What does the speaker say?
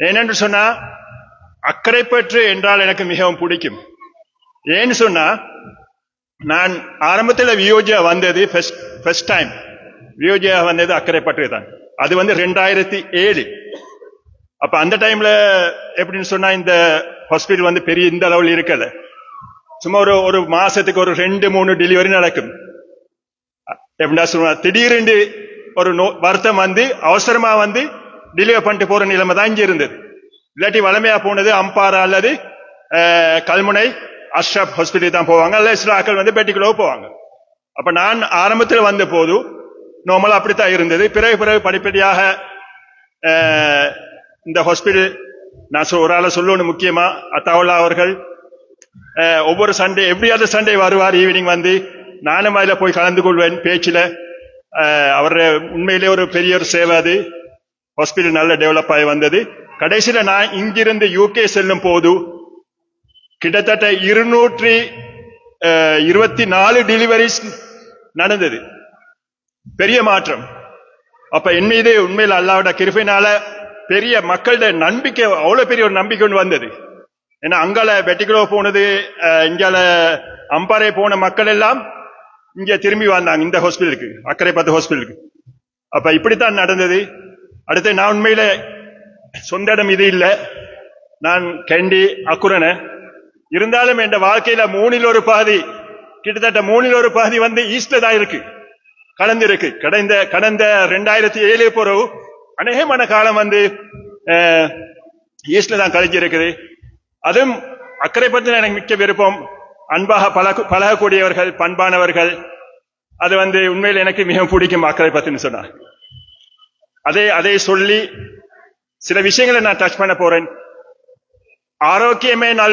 ஏனென்று சொன்னா அக்கறைப்பற்று என்றால் எனக்கு மிகவும் பிடிக்கும். ஏன்னு சொன்னா நான் ஆரம்பத்தில் வியோஜியா வந்தது ஃபர்ஸ்ட் டைம் வியோஜியா வந்தது அக்கறைப்பற்று தான் அது வந்து ரெண்டாயிரத்தி ஏழு. அப்ப அந்த டைம்ல எப்படின்னு சொன்னா இந்த ஹாஸ்பிட்டல் வந்து பெரிய இந்த அளவில் இருக்கல. சும்மா ஒரு ஒரு மாசத்துக்கு ஒரு ரெண்டு மூணு டெலிவரி நடக்கும். எப்படின்னா சொல்லுவா திடீரென்று ஒரு நோ வருத்தம் வந்து அவசரமா வந்து டிலே பண்ணிட்டு போற நிலைமை தான் இங்க இருந்தது. இல்லாட்டி வளமையா போனது அம்பாரா அல்லது கல்முனை அஷ்ரப் ஹாஸ்பிட்டல் தான் போவாங்க. அல்ல சில ஆட்கள் வந்து பெட்டிக்குள்ள போவாங்க. அப்ப நான் ஆரம்பத்தில் வந்த போது நார்மலா அப்படித்தான் இருந்தது. பிறகு பிறகு படிப்படியாக இந்த ஹாஸ்பிட்டல் நான் ஒரு ஆளை சொல்லணும் முக்கியமா அத்தாவுல்லா அவர்கள் ஒவ்வொரு சண்டே எவ்ரி அதர் சண்டே வருவார் ஈவினிங் வந்து நானும் அதில் போய் கலந்து கொள்வேன் பேச்சில். அவர் உண்மையிலே ஒரு பெரிய ஒரு சேவை அது. ஹாஸ்பிட்டல் நல்ல டெவலப் ஆகி வந்தது. கடைசியில நான் இங்கிருந்து யூகே செல்லும் போது கிட்டத்தட்ட இருநூற்றி இருபத்தி நாலு டெலிவரிஸ் நடந்தது. பெரிய மாற்றம். அப்ப என் மீது உண்மையில் அல்லாவோட கிருப்பினால பெரிய மக்களோட நம்பிக்கை அவ்வளவு பெரிய ஒரு நம்பிக்கை ஒன்று வந்தது. ஏன்னா அங்கால வெட்டிக்குளோ போனது இங்கால அம்பாறை போன மக்கள் எல்லாம் இங்க திரும்பி வந்தாங்க இந்த ஹாஸ்பிட்டலுக்கு அக்கறை பத்து ஹாஸ்பிட்டலுக்கு அப்ப இப்படித்தான் நடந்தது. அடுத்து நான் உண்மையில சொந்த இடம் இது இல்லை. நான் கண்டி அக்குரன இருந்தாலும் என் வாழ்க்கையில மூணில் ஒரு பாதி கிட்டத்தட்ட மூணில் ஒரு பாதி வந்து ஈஸ்ட்ல தான் இருக்கு. கலந்து இருக்கு கடந்த கடந்த ரெண்டாயிரத்தி ஏழு பிறகு அநேகமான காலம் வந்து ஈஸ்ட்ல தான் கழிஞ்சு இருக்குது அதுவும் அக்கறை பற்றி எனக்கு மிக்க விருப்பம். அன்பாக பழக பழகக்கூடியவர்கள் பண்பானவர்கள். அது வந்து உண்மையில் எனக்கு மிகவும் பிடிக்கும் அக்கறை பத்தின்னு சொன்னார். அதே அதை சொல்லி சில விஷயங்களை நான் டச் பண்ண போறேன் ஆரோக்கியமே நல்